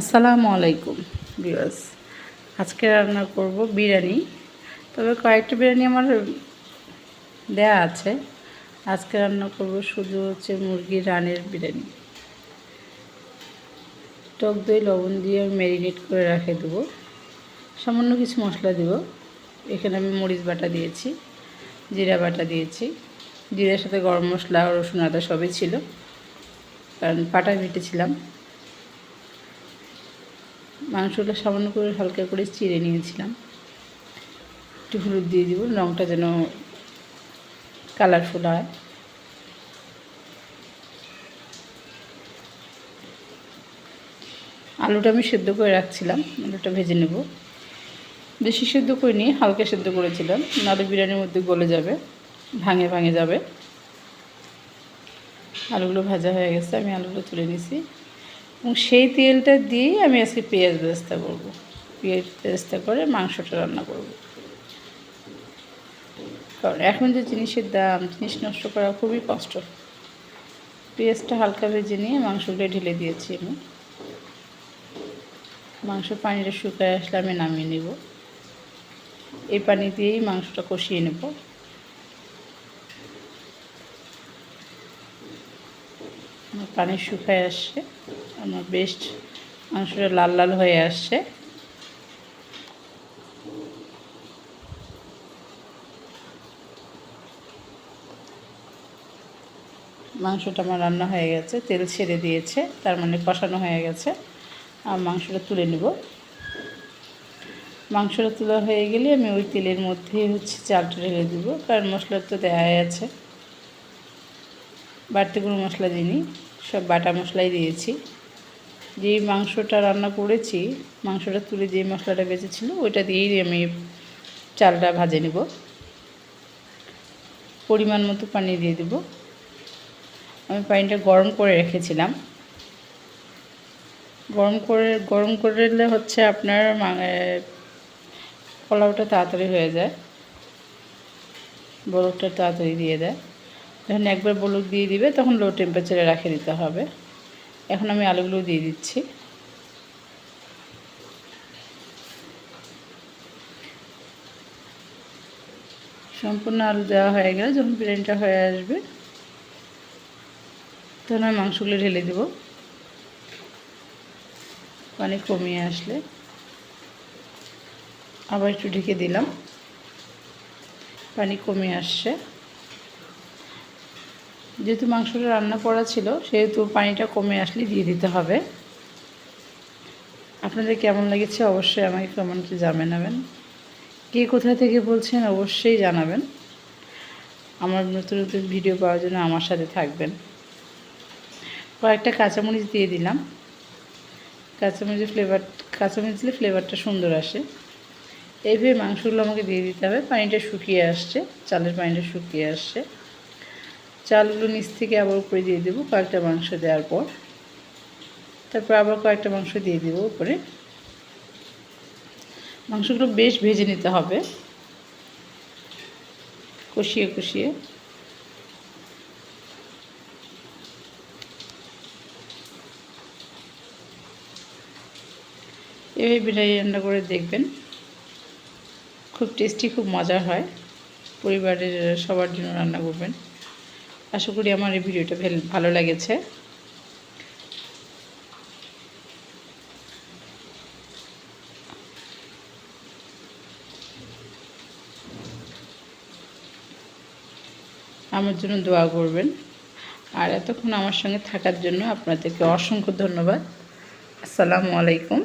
আসসালামু আলাইকুম বিয়াস আজকে রান্না করব বিরিয়ানি। তবে কয়েকটা বিরিয়ানি আমার দেয়া আছে। আজকে রান্না করব শুধু হচ্ছে মুরগির রানের বিরিয়ানি। টক দই, লবণ দিয়ে আমি ম্যারিনেট করে রেখে দেবো। সামান্য কিছু মশলা দেব। এখানে আমি মরিচ বাটা দিয়েছি, জিরা বাটা দিয়েছি। জিরার সাথে গরম মশলা, রসুন আদা সবই ছিল। কারণ পাটা বেটেছিলাম মাংসটা সামান্য করে হালকা করে চিড়ে নিয়েছিলাম। একটু হলুদ দিয়ে দিব রঙটা যেন কালারফুল হয়। আলুটা আমি সেদ্ধ করে রাখছিলাম, আলুটা ভেজে নেব। বেশি সেদ্ধ করে করিনি, হালকা সেদ্ধ করেছিলাম। নাহলে বিরিয়ানির মধ্যে গলে যাবে, ভাঙে ভাঙে যাবে। আলুগুলো ভাজা হয়ে গেছে, আমি আলুগুলো তুলে নিছি। এবং সেই তেলটা দিয়েই আমি আজকে পেঁয়াজ বেরেস্তা করব। পেঁয়াজ বেরেস্তা করে মাংসটা রান্না করব। কারণ এখন যে জিনিসের দাম, জিনিস নষ্ট করা খুবই কষ্ট। পেঁয়াজটা হালকা ভেজে নিয়ে মাংসগুলো ঢেলে দিয়েছি আমি। মাংস পানিটা শুকায় আসলে আমি নামিয়ে নেব। এই পানি দিয়েই মাংসটা কষিয়ে নেব। পানি শুকায় আসছে। আমার বেস্ট মাংসটা লাল লাল হয়ে আসছে। মাংসটা আমার রান্না হয়ে গেছে, তেল ছেড়ে দিয়েছে, তার মানে কষানো হয়ে গেছে। আর মাংসটা তুলে নেব। মাংসটা তোলা হয়ে গেলে আমি ওই তেলের মধ্যে হচ্ছে চালটা ঢেলে দেবো, কারণ মশলা তো দেওয়াই আছে। বাড়তি কোনো মশলা দিইনি, সব বাটা মশলাই দিয়েছি। যেই মাংসটা রান্না করেছি, মাংসটা তুলে যে মশলাটা বেঁচেছিলো, ওইটা দিয়েই আমি চালটা ভাজে নেব। পরিমাণ মতো পানি দিয়ে দেব। আমি পানিটা গরম করে রেখেছিলাম। গরম করে, গরম করলে হচ্ছে আপনার পোলাওটা তাড়াতাড়ি হয়ে যায়। বরফটা তাড়াতাড়ি দিয়ে দেয়। যখন একবার বলক দিয়ে দিবে, তখন লো টেম্পারেচারে রাখে দিতে হবে। এখন আমি আলুগুলো দিয়ে দিচ্ছি। সম্পূর্ণ আলু দেওয়া হয়ে গেলে যখন বিরিয়ানিটা হয়ে আসবে, তখন আমি মাংসগুলো ঢেলে দেব। পানি কমিয়ে আসলে আবার একটু ঢেকে দিলাম। পানি কমিয়ে আসছে। যেহেতু মাংসটা রান্না করা ছিল, সেহেতু পানিটা কমে আসলে দিয়ে দিতে হবে। আপনাদের কেমন লেগেছে অবশ্যই আমাকে কমেন্টে জানাবেন। কে কোথা থেকে বলছেন অবশ্যই জানাবেন। আমার নতুন নতুন ভিডিও পাওয়ার জন্য আমার সাথে থাকবেন। কয়েকটা কাঁচামরিচ দিয়ে দিলাম। কাঁচামরিচের ফ্লেভার কাঁচামরিচ দিলে ফ্লেভারটা সুন্দর আসে। এইভাবে মাংসগুলো আমাকে দিয়ে দিতে হবে। পানিটা শুকিয়ে আসছে, চালের পানিটা শুকিয়ে আসছে। চালগুলো নিচ থেকে আবার উপরে দিয়ে দেবো, কয়েকটা মাংস দেওয়ার পর। তারপর আবার কয়েকটা মাংস দিয়ে দেবো উপরে। মাংসগুলো বেশ ভেজে নিতে হবে। কষিয়ে কষিয়ে। এভাবে বিরিয়ানি রান্না করে দেখবেন। খুব টেস্টি, খুব মজার হয়। পরিবারের সবার জন্য রান্না করবেন। আশা করি আমার এই ভিডিওটা ভালো লেগেছে। আমার জন্য দোয়া করবেন। আর এতক্ষণ আমার সঙ্গে থাকার জন্য আপনাদেরকে অসংখ্য ধন্যবাদ। আসসালামু আলাইকুম।